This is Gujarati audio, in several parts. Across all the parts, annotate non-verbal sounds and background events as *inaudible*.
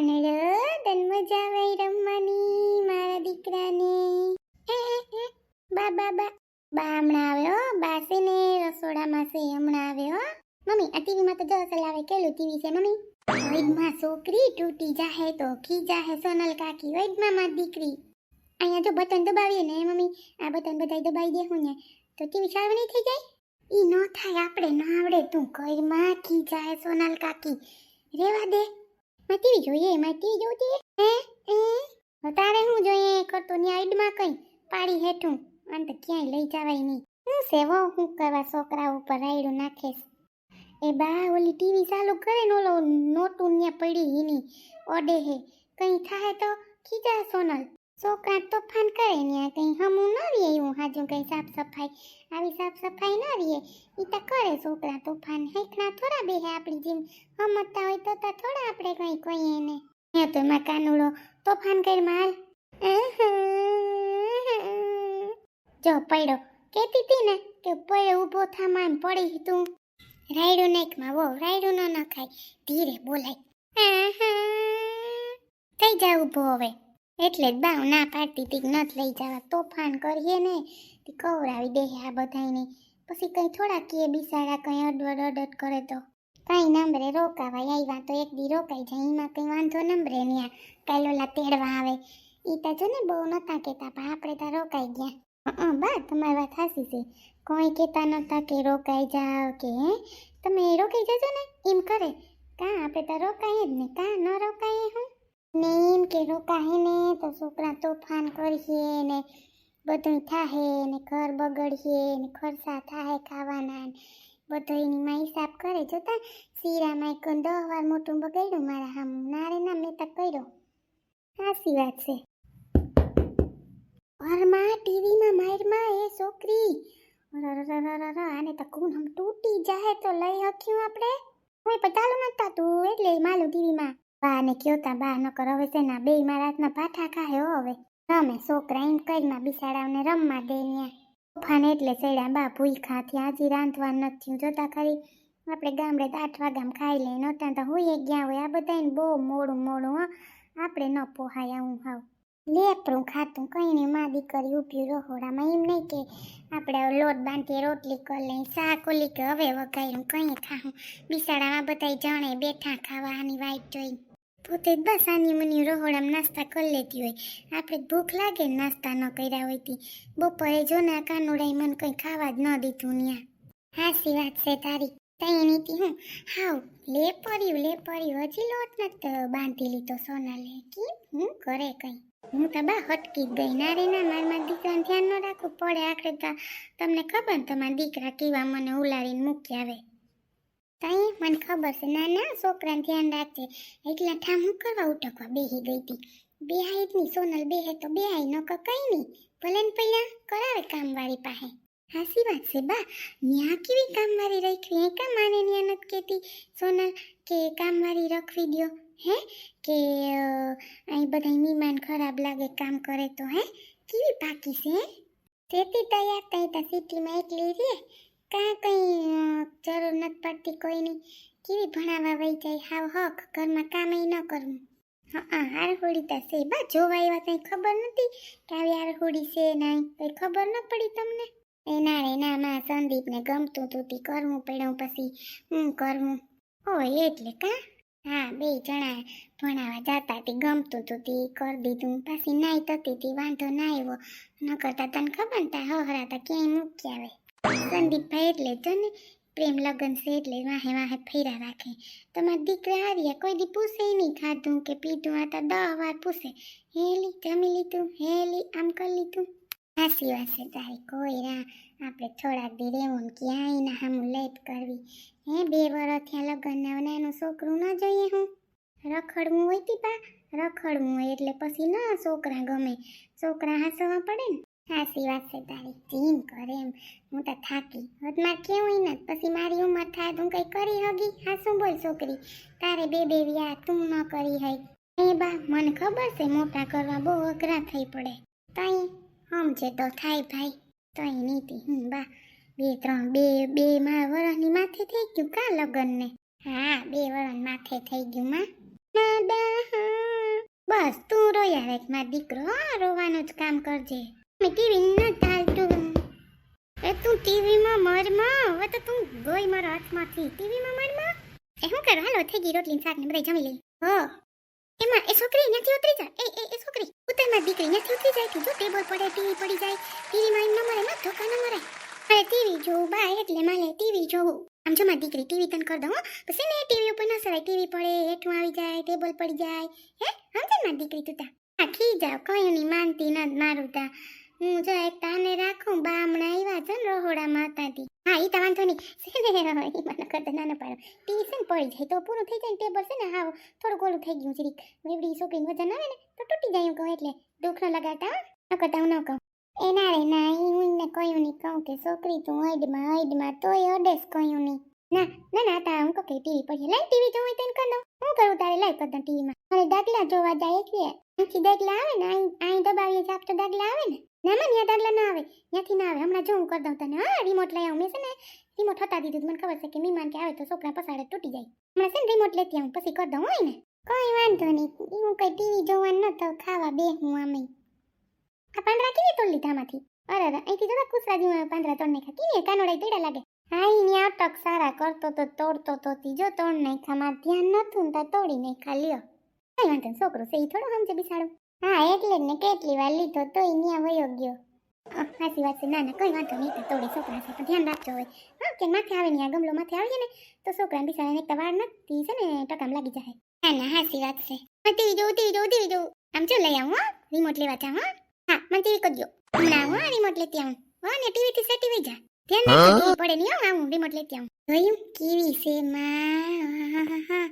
કાનડો તન મજા આવે રમવાની, મારા દીકરાને. બા બા બા. બા હમણાં આવ્યો હો. બા છે ને રસોડામાં છે, હમણાં આવ્યો મમ્મી, આ ટીવીમાં તો જો ચલાવે કેલું ટીવી છે, મમ્મી? વૈદમાં છોકરી તૂટી જાહે તો ખી જાહે, સોનલ કાકી. વૈદમાં માં દીકરી. અહીંયા જો બટન દબાવીએ ને, મમ્મી, આ બટન બધાય દબાવી દેવું ને, તો ટીવી નહીં થઈ જાય? ઈ ન થાય, આપણે ન આવડે. તું કઈ માં ખી જાહે, સોનલ કાકી. રેવા દે. માં જોઈએ? માં ટીવી હે? હે? તારે હું જોઈએ? કરતો ની ઈડમાં કઈ પાડી હેઠું. આમ તો ક્યાંય લઈ જવાય નહીં. હું સેવો હું કરવા છોકરા ઉપર રાયડું નાખેશ એ બા ઓલી ટીવી ચાલુ કરે ને ઓલો નોટું ન્યા પડી એની ઓડે હે. કઈ થાય તો ખીજા સોનલ. છોકરા તોફાન કરે ને કંઈ હમું ન રીએ એવું, હાજુ કંઈ સાફ સફાઈ આવી સાફ સફાઈ ન રીએ એ તો કરે છોકરા તોફાન, હેકણા થોડા બેહે આપણી જેમ. હમતા હોય તો થોડા આપણે કંઈ કહીએ એને હે તો એમાં કાનુડો તોફાન કરી માલ જો પડ્યો કેતી તી ને કે પડે ઊભો થામાં એમ પડી તું. રાયડું નાખમાં વો રાયડું ન નખાય, ધીરે બોલાય. થઈ જા ઊભો હવે. એટલે જ બાવ ના પાડતી તીક નથ લઈ જવા. તોફાન કરીએ ને, તે કવરાવી દે આ બધાને પછી કંઈ થોડા કે બિસાડા, કંઈ અડવડ અડટ કરે તો. કાંઈ નંબરે રોકાવાય આવ્યા તો એક દી રોકાઈ જાય, એમાં કંઈ વાંધો નંબરે ન્યા કાલ ઓલા તેડવા આવે. એ તા જો ને બહુ નતા કહેતા, પણ આપણે તા રોકાઈ ગયા. હં બા, તમારી વાત હાસી છે. કોઈ કહેતા નતા કે રોકાઈ જાવ કે, હે? તમે રોકાઈ જજો ને, એમ કરે. કાં, આપણે તો રોકાઈએ જ ને, કાં ન રોકાઈએ હું? ને એમ કે રોકાય ને તો છોકરા તોફાન કરીએ ને બધું થાહે ને ઘર બગડીએ ને ખર્ચા થાહે ખાવાના ને બધો એની માં હિસાબ કરે. જોતા શીરામાં એક દહ વાર મોટું બગાડ્યું, મારા હામ નારે ના મેં તો કર્યો. સાચી વાત છે. ઘરમાં ટીવીમાં મારમાં એ છોકરી. આને તો કોણ હમ તૂટી જાય તો લઈ હક્યું આપણે. હું પતાલું નતા તું, એટલે માલું ટીવીમાં. બા, ને કયો તા બા નકર હવે છે ના બે મારા પાઠા હો હવે. રમે, છોકરા એમ કરીમાં બિસાડાઓને રમવા દે ન્યા. તોફાન એટલે સેડા બા, ભૂઈ ખાથી હજી રાંધવા નથી જોતા ખરી. આપણે ગામડે તો વાગામાં ખાઈ લઈએ નોટા તો હોઈએ ગયા હોય? આ બધાને બહુ મોડું મોડું, હો. આપણે ન પોહાય આવું હાવ. લેપરું ખાતું, કઈ નહીં, માં દીકરી ઊભી રહોડામાં એમ નહીં કે આપણે લોટ બાંધીએ રોટલી કરી લઈ શાક ઓલી કે હવે વગાડ્યું કઈ ખાવું. બિસાડામાં બધા જણે બેઠા, ખાવા આની વાઈટ જોઈ. પોતે બસ આની મની રહોડામાં નાસ્તા કરી લેતી હોય. આપણે ભૂખ લાગે નાસ્તા ન કર્યા હોય તી બપોરે જો ને આ કાનુડાઈ મને કંઈ ખાવા જ ન દીધું ન્યા હાસી વાત છે તારી. તઈ નીતિ હું. હાવ લે પડ્યું લે પડ્યું હજી લોટ નથી બાંધી લીધો સોનાલે. કી હું કરે કઈ? હું તો બા હટકી ગઈ. ના રે, ના, મારા મારા દીકરાને ધ્યાન ન રાખવું. પડે આખરે તમને ખબર તમારા દીકરા કેવા મને ઉલારીને મૂકી આવે. તઈ મને ખબર છે ના ના છોકરાને ધ્યાન રાખજે. એટલા ઠામ હું કરવા ઉટકવા બેહી ગઈ હતી બેહાઈ જ નહીં સોનલ બેહે તો બેહાઈ ન કઈ નહીં ભલે ને પહેલા કરાવે કામવાળી પાસે. હાસી વાત છે, બા. ન્યા કેવી કામવાળી રાખવી? એ કામ માને ન્યા નથી કહેતી સોનલ, કે કામવાળી રખવી દ્યો, હે? કે અહીં બધા મહેમાન ખરાબ લાગે કામ કરે તો, હે? કેવી પાકી છે? તેથી તૈયાર તઈ તો સિટીમાં એકલી રે. કાં કંઈ જરૂર નથી પડતી કોઈની. કેવી ભણાવવા વહી જાય? હાવ હક, ઘરમાં કામ ન કરવું. હા હારહોડી તા છે. બા, જોવા એવા કંઈ ખબર નથી કે આવી હારહોડી છે નહીં કંઈ ખબર ન પડી તમને? એ ના રે, ના, માં સંદીપને ગમતું તું. તી કરવું પડ્યું પછી હું કરવું? હોય એટલે કા? હા, બે જણા ભણાવવા જતા તી, ગમતું તું તી, કરી દીધું. પાછી નાઈ તતી તી, વાંધો ના આવ્યો. ન કરતા તને ખબર તા હહરા તા ક્યાંય મૂકી આવે. સંદીપભાઈ એટલે જો ને, પ્રેમ લગ્ન છે એટલે વાહે વાહે ફેરા રાખે. તમારા દીકરા આવ્યા કોઈ દી પૂછે નહીં ખાધું કે પીધું, આ તો દહ વાર પૂછે. હેલી જમી લીધું હેલી આમ કરી લીધું. વાત છે તારી કોઈ રા આપણે થોડાક દી રહેવું ક્યાંય ના હામું લેટ કરવી. હે, બે વર્ષ થયા લગ્નના નાનું છોકરું ન જોઈએ હું. રખડવું હોય તી પા રખડવું હોય એટલે પછી ના છોકરા ગમે. છોકરા હાસવા પડે ને. સાચી વાત છે, તારી. જીમ કરે એમ. હું તો થાકી. હદમાં કેવું કેવું ને પછી મારી ઉંમર થાય તું કંઈ કરી હગી? હા, શું બોલ છોકરી? તારે બે બે વ્યા તું ન કરી હઈ. એ બા, મને ખબર છે, મોટા કરવા બહુ અઘરા થઈ પડે. તઈ સમજે તો થાય ભાઈ. તઈ નીતિ. હું બા. બે, ત્રણ, બે બે માં વરસની માથે થઈ ગયું કા લગ્ન ને હા, બે વરસ માથે થઈ ગયું, માં. બસ, તું રોયા રાખ, માર દીકરો. રોવાનું જ કામ કરજે. મેં ટીવી ન ચાલતું. એ તું ટીવીમાં મરમાં હવે તો ગઈ મારા હાથમાંથી. ટીવીમાં મરમાં એ શું કરું? હાલો, થઈ રોટલી શાક ને જમી લઈ હો. એમાં એ છોકરી ઉતરી જાય? એ એ છોકરી. મારી દીકરી નથી ઉતરી જાય તું ટેબલ પડે, ટીવી પડી જાય? ટીવીમાં ન મરે ના, ધોકા ન મરે. અરે ટીવી જોવું બાય એટલે મારે ટીવી જોવું. આમ જો મારી દીકરી ટીવી તને કરી દઉં. પછી ને ટીવી ઉપર ન સરાય. ટીવી પડે, હેઠું આવી જાય ટેબલ પડી જાય. હે? સમજે મારી દીકરી તું તા? આખી જાવ કયું નહીં, માનતી ન મારું તા. હું જો એક તાને રાખું બા હમણાં આવ્યા છે ને રહોડા માતાથી હા એ તો વાંધો નહીં. *laughs* ઈ મને કરતા નાના પાડો. ને પડી જાય, તો પૂરું થઈ જાય ટેબલ છે ને, હાવ થોડું ગોળું થઈ ગયું જરીક. એવડી છોકરીને વજન આવે ને, તો તૂટી જાય કહું, એટલે દુઃખ ન લગાડતા ન કરતા, હું ન કહું. એના રે, ના હું ને કહ્યું નહીં કહું કે છોકરી તું હૈડમાં હૈડમાં તોય અડેસ કયું નહીં. ના ના ના તા હું કે ટીવી પડી લાઈ ટીવી જોવું તેને કર દઉં. હું કરું તારે લાઈ કર ટીવીમાં. અને દાખલા જોવા જાય એટલે અહીંથી દાખલા આવે ને, અહીં અહીં દબાવીએ તો દાખલા આવે ને. ના ના ત્યાં દાખલા ના આવે. ત્યાંથી ના આવે. હમણાં જો હું કરી દઉં તને. હા રિમોટ લઈ આવું. મેં છે ને રિમોટ હતા દીધું. મને ખબર છે કે મહેમાન કે આવે તો છોકરા પસાડે તૂટી જાય. હમણાં છે ને રિમોટ લેતી આવું. પછી કરી દઉં, હોય ને? કઈ વાંધો નહીં. હું કઈ ટીવી જોવાનું ન ખાવા બે હું આમે આ પાંદડા કેવી તોડ લીધા આમાંથી? અરે અરે, અહીંથી જરા કુસરા જેવા પાંદડા તોડ નાખ્યા. કેવી કાનોડા તેડા લાગે? હા એ અટક સારા કરતો તો તોડતો તો ત્રીજો તોડ નાખ્યા માં ધ્યાન નતું તો તોડી નાખ્યા. લ્યો. કઈ વાંધો છોકરો છે એ થોડો સમજે બિસાડો. હા એટલે જ ને કેટલી વાર લીધો તોય ન્યા વયો ગયો. સાચી વાત છે. ના ના કોઈ વાંધો નહીં તોડે છોકરા છે તો ધ્યાન રાખજો હોય હા કે માથે આવે ને આ ગમલો માથે આવે ને તો છોકરા બિસાડા એક વાર નથી છે ને ટકામ લાગી જાય. ના ના સાચી વાત છે. હા ટીવી જોઉં ટીવી જોઉં ટીવી જોઉં. આમ જો લઈ આવું હા રિમોટ લેવા જા હા. હા મને ટીવી કરજો હમણાં હા રિમોટ લેતી આવું. હા ને ટીવી થી સેટી વઈ જા ધ્યાન રાખજો પડે નહીં હા આવું રિમોટ લેતી આવું. જોયું? કેવી છે માં?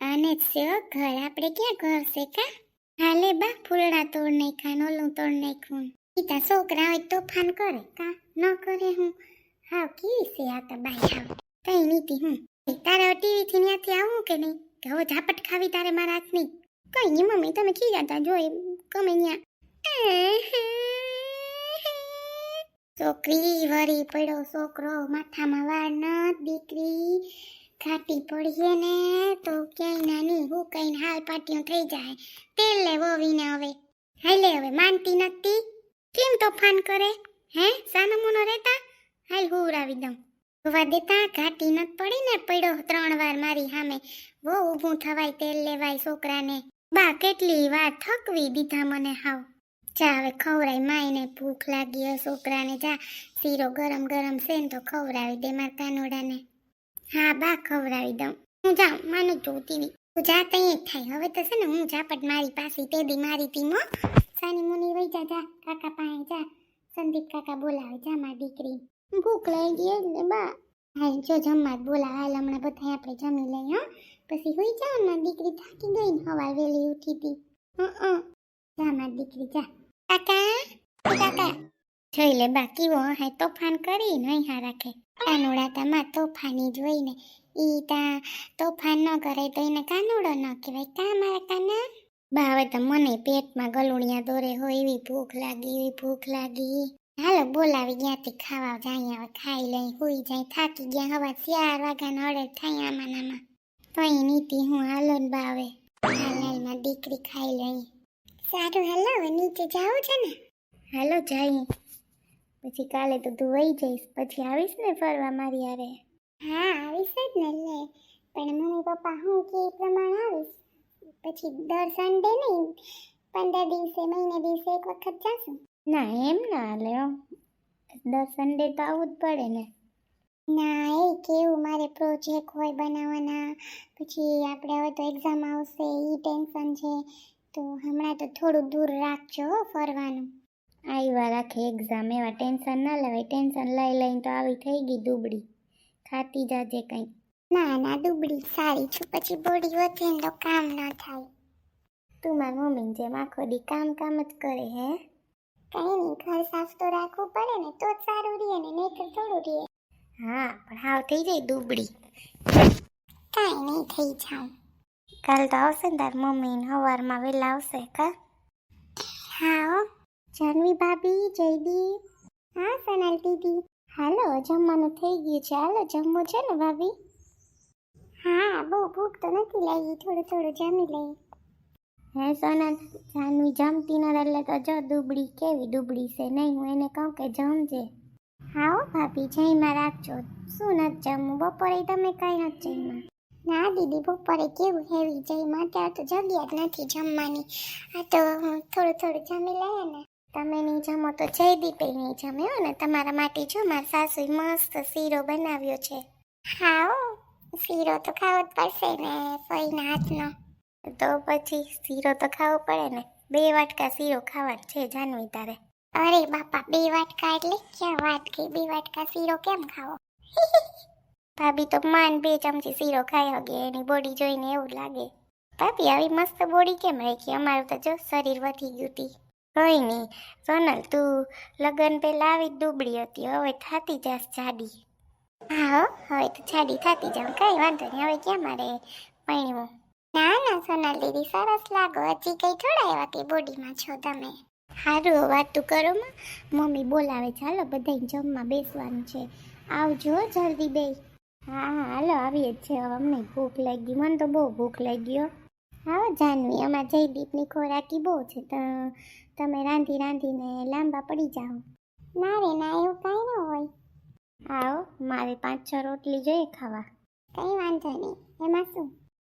અને જ ઘર. આપણે ક્યાં ઘર છે કા? હાલે બા, ફૂલડા તોડ નાખ્યા ઓલું તોડ નાખ્યું ઈતા છોકરા હોય તોફાન કરે. કા ન કરે હું? હાવ કેવી છે આ તો બાઈ હાવ. કઈ નીતિ હું. તારે ટીવી થી ત્યાંથી આવું કે નહીં? કે ઝાપટ ખાવી તારે મારા હાથની? કઈ નહીં મમ્મી, તમે ખીજાતા જોઈ ગમે ત્યાં છોકરી વળી પડ્યો, છોકરો માથામાં વાળ ન દીકરી. ખાટી પડીએ ને તો ક્યાંય નાની હું કઈ હાલ પાટિયું થઈ જાય. તેલ લેવો વિને હવે. હાલે હવે, માનતી નથી. કેમ તોફાન કરે? હે, સાનમુનો રહેતા? હાલ હુવરાવી દઉં. હોવા દેતા, ઘાટી નત પડી ને પડ્યો ત્રણ વાર મારી સામે. બહુ ઊભું થવાય, તેલ લેવાય છોકરાને. બા, કેટલી વાર થકવી દીધા મને હાવ. જા હવે ખવરાય માયને ભૂખ લાગી છોકરાને. જા, શીરો ગરમ ગરમ છે ને તો ખવડાવી દે મારા કાનોડાને. હા, બા, ખવડાવી દઉં. હું જાઉં, માનું જોતી નહીં તું જા તઈ જ થાય. હવે તો છે ને હું ઝાપટ મારી પાસે તે દી મારી ટીમો સાની મુની વઈ જા જા. કાકા પાસે જા. સંદીપ કાકા બોલાવે, જા, મારી દીકરી. ભૂખ લાગી એટલે બા. હા જો જમવા જ બોલા હાલ, હમણાં બધા આપણે જમી લઈએ, હો. પછી હોઈ જાઓ મારી દીકરી થાકી ગઈ ને હવા વહેલી ઉઠી હતી હ. જા, મારી દીકરી, જા. કાકા? કાકા જોઈ લે બા કેવો હા તોફાન કરી નહીં હા રાખે. કાનુડા તમાર તોફાની જોઈને ઈ તા તોફાન ન કરે તો એને કાનુડો ન કહેવાય. કા મારા કાના? બા તો મને પેટમાં ગલુડિયા દોરે હોય એવી ભૂખ લાગી, એવી ભૂખ લાગી. હાલો, બોલાવી ત્યાંથી ખાવા જાય, હવે ખાઈ લઈ, હુઈ જાય, થાકી ગયા, હવા ચાર વાગ્યાનો અડે થાય આમાં નામાં તો અહીં નીતિ હું હાલો ને બાવે હાલ હાલમાં દીકરી ખાઈ લઈ. સારું, હાલો નીચે જાવું છે ને. હાલો, જઈએ. પછી કાલે તો તું વહી જઈશ. પછી આવીશ ને ફરવા મારી હારે? હા આવીશ જ ને લે. પણ મમ્મી પપ્પા હું કે એ પ્રમાણે આવીશ? પછી દર સન્ડે નહીં પંદર દિવસે મહિને દિવસે એક વખત જાશું. ના એમ ના હાલે દર સન્ડે તો આવવું જ પડે ને. ના એ કેવું મારે પ્રોજેક્ટ હોય બનાવવાના. પછી આપણે હવે તો એક્ઝામ આવશે એ ટેન્શન છે. તો હમણાં તો થોડું દૂર રાખજો હો ફરવાનું. આવ્યા રાખે એક્ઝામ એવા ટેન્શન ના લેવાય ટેન્શન લઈ લઈને તો આવી થઈ ગઈ દુબળી. ખાતી જાજે કંઈ. ના ના દુબળી સારી છું પછી બોડી વધે ને તો કામ ન થાય. તું મારી મમ્મીને જેમ આખો દી કામ કામ જ કરે હે? કઈ નહીં ઘર સાફ તો રાખવું પડે ને તો જ સારું રહે ને નહીં તો થોડું રહે. હા પણ હાવ થઈ જાય દુબળી. કાંઈ નહીં થઈ જાઉં કાલ તો આવશે ને તાર મમ્મી સવારમાં વહેલા આવશે કા? હો. જાનવી ભાભી, જયદીપ. હા, સનલ દીદી. હાલો, જમવાનું થઈ ગયું છે. હાલો, જમવું છે ને ભાભી? હા, બહુ ભૂખ તો નથી લાગી. થોડું થોડું જમી લઈએ હે, સોનલ, જાનવી જમતી ન એટલે તો જો દુબળી કેવી દુબળી છે. નહીં, હું એને કહું કે જમજે. હા, હો ભાભી, જઈમાં રાખજો. શું નથી જમવું? બપોરે તમે કંઈ નથી જઈમાં. ના, દીદી, બપોરે કેવું હેવી જઈ માટે આ તો જગ્યા જ નથી જમવાની. આ તો થોડું થોડું જમી લઈએ ને. તમે નહીં જમો તો જયદીપે નહીં જમે હો ને? તમારા માટે જો મારા સાસુએ મસ્ત શીરો બનાવ્યો છે. ખાઓ. શીરો તો ખાવો જ પડશે ને, ફઈના હાથનો. તો પછી શીરો તો ખાવો પડે ને? બે વાટકા શીરો ખાવાનો છે જાનવી તારે. અરે બાપા, બે વાટકા એટલે ક્યાં વાત કે બે વાટકા શીરો કેમ ખાવો? *laughs* ભાભી તો માન બે ચમચી શીરો ખાઈ હગે, એની બોડી જોઈને એવું લાગે. ભાભી, આવી મસ્ત બોડી કેમ રાખી? અમારું તો જો શરીર વધી ગયું તી. કઈ નહીં સોનલ, તું લગ્ન પહેલાં આવી દુબળી હતી, હવે થાતી જાસ જાડી. હા, હો, હવે તો જાડી થાતી જાઉં, કઈ વાંધો નહીં હવે ક્યાં મારે પૈણવું ના ના, સોનલ દીદી, સરસ લાગો, હજી કઈ થોડા એવા કે બોડીમાં છો તમે. સારું વાતું કરો માં. મમ્મી બોલાવે ચાલો બધાય જમવા બેસવાનું છે. આવજો જલ્દી બે હા હા, હાલો, આવીએ જ છે, હવે અમને ભૂખ લાગી, મને તો બહુ ભૂખ લાગી હો, જાનવી અમાર જયદીપની ખોરાકી બહુ છે, તો તમે રાંધી રાંધીને લાંબા પડી જાઓ. ના રે, ના, એવું કાંઈ ન હોય. આવો, મારે પાંચ છ રોટલી જોઈએ ખાવા. કંઈ વાંધો નહીં, એમાં શું?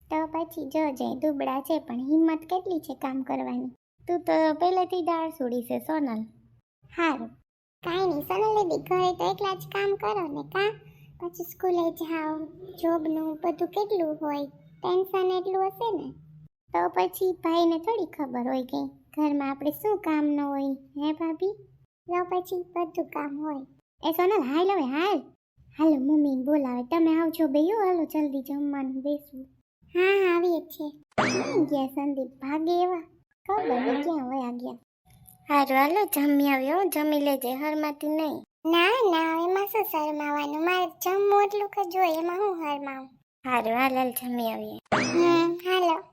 તો પછી જો, જય, દુબળા છે, પણ હિંમત કેટલી છે કામ કરવાની? તું તો પહેલેથી દાળ સુડી છે, સોનલ. હારું. કાંઈ નહીં, સોનલ દીદી ઘરે તો એકલા જ કામ કરો ને, કા? પછી સ્કૂલે જાઓ, જોબનું બધું કેટલું હોય, ટેન્શન એટલું હશે ને? તો પછી ભાઈને થોડી ખબર હોય કે ઘરમાં આપણે શું કામ ન હોય, હે ભાભી? તો પછી બધું કામ હોય. એ સોનલ, હાલ હવે, હાલ. હાલો, મમ્મી બોલાવે. તમે આવજો બેયો હાલો, જલ્દી જમવાનું બેસવું. હા હા, આવીએ છે ગયા સંદીપ? ભાગે એવા? ખબર નહીં ક્યાં વયા ગયા. હારું, હાલો, જમી આવ્યો જમી લેજે, હરમાતી નહીં. ના ના એમાં શું શરમાવાનું? મારે જમવું એટલું કે જોઈએ એમાં હું હરમાવું? હારું, હાલ હાલ, જમી આવીએ. હમ, હાલો.